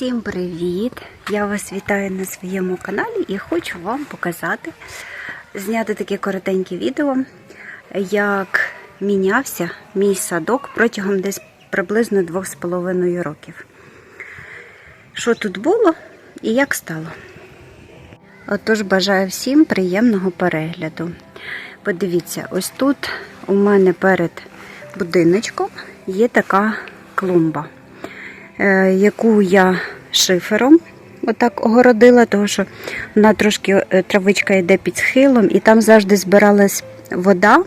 Всім привіт! Я вас вітаю на своєму каналі і хочу вам показати, зняти таке коротеньке відео, як мінявся мій садок протягом десь приблизно 2,5 років. Що тут було і як стало. Отож, бажаю всім приємного перегляду. Подивіться, ось тут у мене перед будиночком є така клумба, яку я шифером отак огородила, тому що вона трошки е, травичка йде під схилом, і там завжди збиралась вода.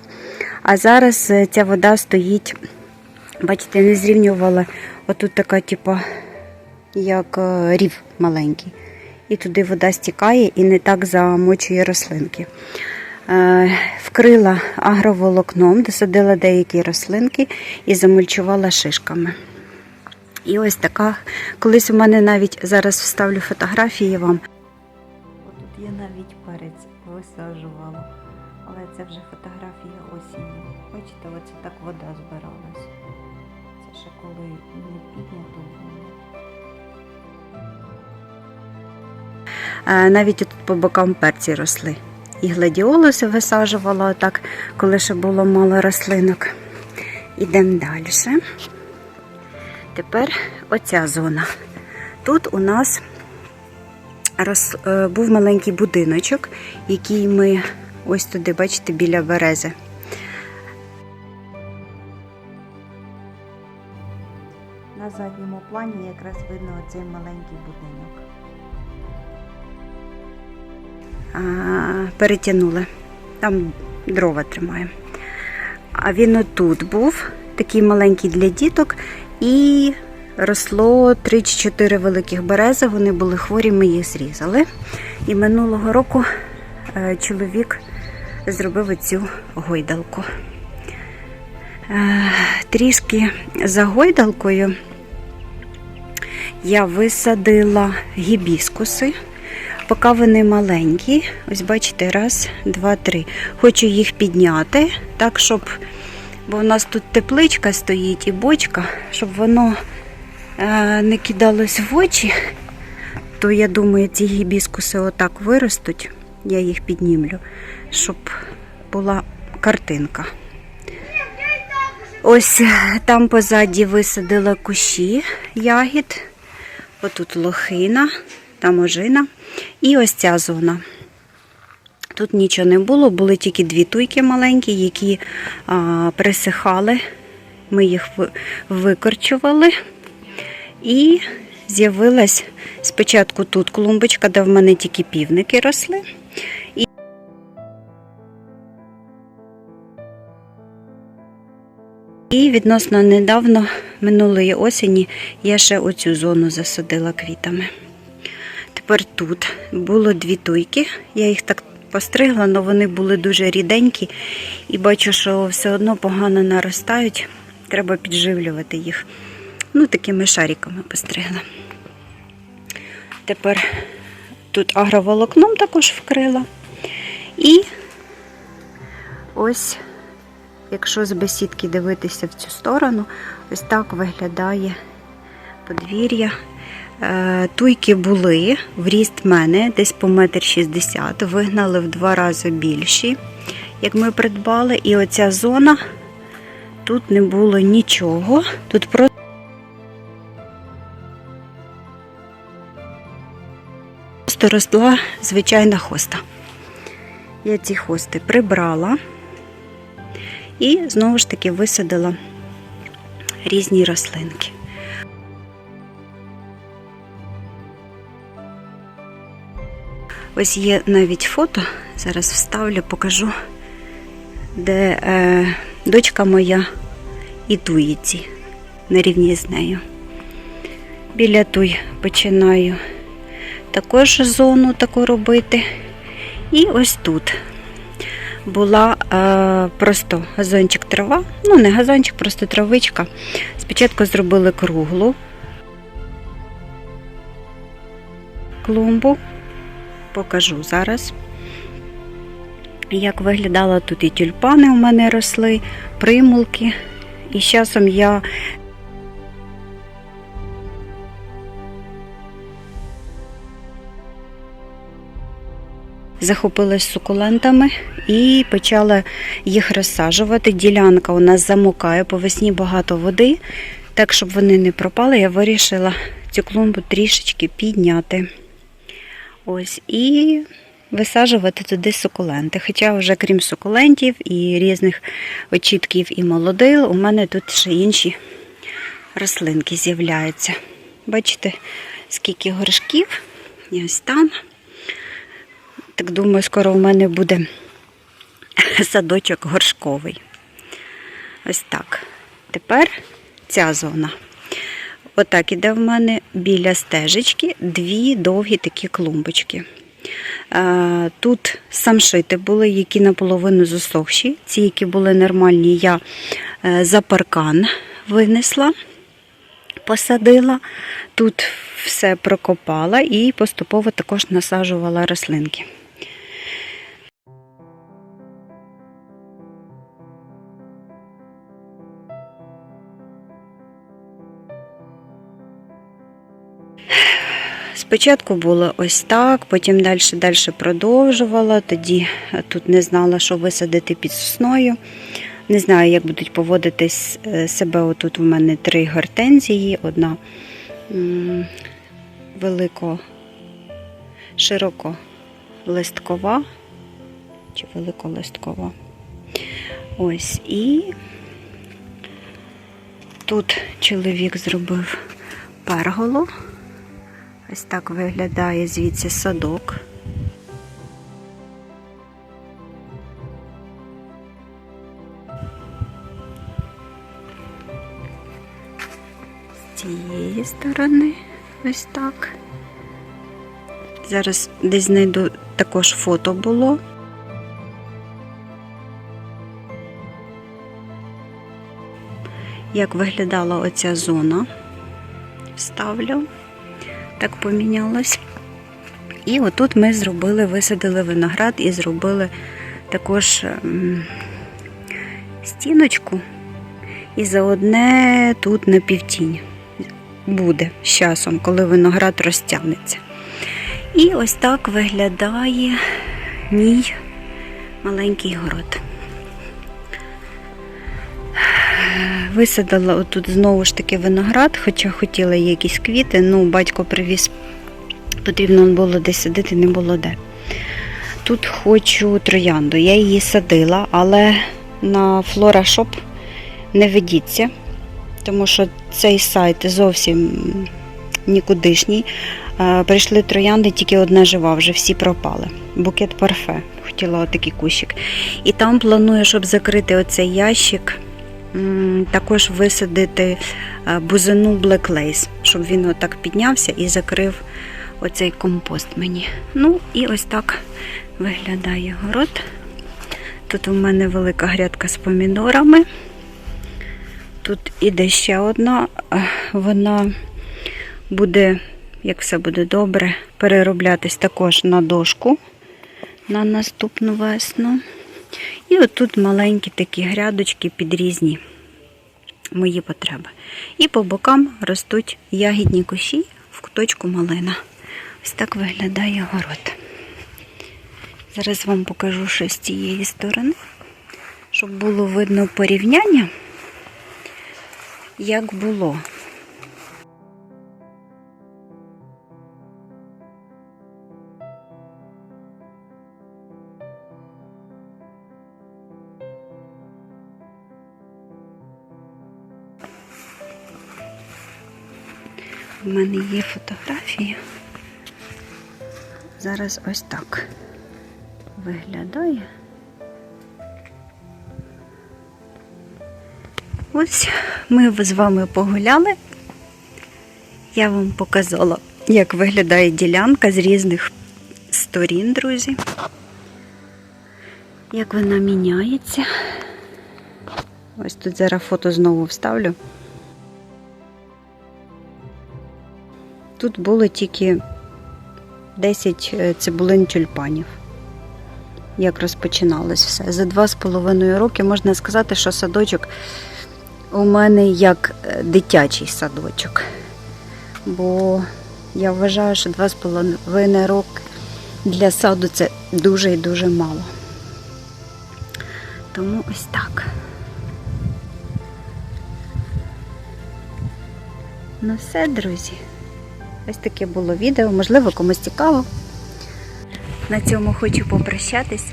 А зараз е, ця вода стоїть, бачите, не зрівнювала. Отут така, типу, як е, рів маленький. І туди вода стікає і не так замочує рослинки. Е, Вкрила агроволокном, досадила деякі рослинки і замульчувала шишками. І ось така, колись у мене навіть зараз вставлю фотографії вам. Тут я навіть перець висаджувала, але це вже фотографія осінню. Бачите, оце так вода збиралась. Це ще коли не піднято було. Е, Навіть тут по бокам перці росли. І гладіолуси висаджувала отак, коли ще було мало рослинок. Ідемо далі. Тепер оця зона. Тут у нас роз, е, був маленький будиночок, який ми ось туди, бачите, біля берези. На задньому плані якраз видно оцей маленький будинок. А, перетягнули. Там дрова тримаємо. А він отут був, такий маленький для діток, і росло 3-4 великих берези. Вони були хворі, ми їх зрізали. І минулого року е, чоловік зробив оцю гойдалку. Е, Трішки за гойдалкою я висадила гібіскуси. Поки вони маленькі, ось бачите, раз, два, три. Хочу їх підняти, так, щоб, бо у нас тут тепличка стоїть і бочка, щоб воно е, не кидалось в очі, то я думаю, ці гібіскуси отак виростуть, я їх піднімлю, щоб була картинка. Ось там позаді висадила кущі ягід, отут лохина, там ожина. І ось ця зона. Тут нічого не було, були тільки дві туйки маленькі, які а, присихали. Ми їх викорчували. І з'явилась спочатку тут клумбочка, де в мене тільки півники росли. І, і відносно недавно, минулої осені, я ще оцю зону засадила квітами. Тепер тут було дві туйки. Я їх так постригла, але вони були дуже ріденькі і бачу, що все одно погано наростають. Треба підживлювати їх. Ну, такими шариками постригла. Тепер тут агроволокном також вкрила. І ось, якщо з бесідки дивитися в цю сторону, ось так виглядає подвір'я. Е, Туйки були в ріст мене десь по метр шістдесят, вигнали в два рази більші, як ми придбали. І оця зона, тут не було нічого. Тут просто росла звичайна хоста. Я ці хости прибрала і знову ж таки висадила різні рослинки. Ось є навіть фото, зараз вставлю, покажу, де е, дочка моя і туїці на рівні з нею. Біля туй починаю також зону таку робити. І ось тут була е, просто газончик трава, ну не газончик, просто травичка. Спочатку зробили круглу клумбу покажу зараз. Як виглядала тут і тюльпани у мене росли, примулки. І з часом я захопилась сукулентами і почала їх розсаджувати. Ділянка у нас замокає, по весні багато води, так, щоб вони не пропали, я вирішила цю клумбу трішечки підняти. Ось і висаджувати туди сукуленти. Хоча вже крім сукулентів і різних очітків і молодил, у мене тут ще інші рослинки з'являються. Бачите, скільки горшків. І ось там. Так думаю, скоро у мене буде садочок горшковий. Ось так. Тепер ця зона. Отак іде в мене біля стежечки дві довгі такі клумбочки. Тут самшити були, які наполовину засохші. Ці, які були нормальні, я е, за паркан винесла, посадила. Тут все прокопала і поступово також насаджувала рослинки. Спочатку було ось так, потім далі далі продовжувала. Тоді е, тут не знала, що висадити під сосною. Не знаю, як будуть поводитись е, себе. Отут у мене три гортензії, одна м, велико широколисткова чи великолисткова. Ось і тут чоловік зробив перголу. Ось так виглядає звідси садок. З цієї сторони ось так. Зараз десь знайду також фото було. Як виглядала оця зона, вставлю так помінялось. І отут ми зробили, висадили виноград і зробили також ем, стіночку. І за одне тут на півтінь буде з часом, коли виноград розтягнеться. І ось так виглядає мій маленький город. Висадила отут знову ж таки виноград, хоча хотіла якісь квіти, ну батько привіз, потрібно було десь садити, не було де. Тут хочу троянду. Я її садила, але на Flora не ведіться, тому що цей сайт зовсім нікудишній. Прийшли троянди, тільки одна жива, вже всі пропали. Букет парфе. Хотіла отакий кущик. І там планую, щоб закрити оцей ящик також висадити бузину Black Lace, щоб він отак піднявся і закрив оцей компост мені. Ну, і ось так виглядає город. Тут у мене велика грядка з помідорами. Тут іде ще одна, вона буде, як все буде добре, перероблятись також на дошку на наступну весну. І отут маленькі такі грядочки під різні мої потреби. І по бокам ростуть ягідні кущі в куточку малина. Ось так виглядає город. Зараз вам покажу що з цієї сторони, щоб було видно порівняння, як було. У мене є фотографія. Зараз ось так виглядає. Ось ми з вами погуляли. Я вам показала, як виглядає ділянка з різних сторін, друзі. Як вона міняється. Ось тут зараз фото знову вставлю. Тут було тільки 10 цибулин тюльпанів. Як розпочиналось все. За два з половиною роки можна сказати, що садочок у мене як е, дитячий садочок. Бо я вважаю, що два з половиною роки Для саду це дуже і дуже мало. Тому ось так. Ну все, друзі. Ось таке було відео. Можливо, комусь цікаво. На цьому хочу попрощатись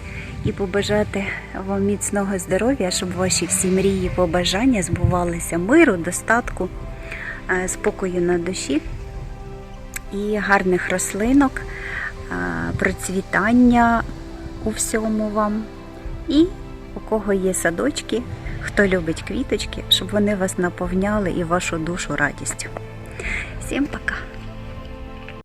і побажати вам міцного здоров'я, щоб ваші всі мрії, побажання збувалися миру, достатку, е, спокою на душі і гарних рослинок, е, процвітання у всьому вам. І у кого є садочки, хто любить квіточки, щоб вони вас наповняли і вашу душу радістю. Всім пока!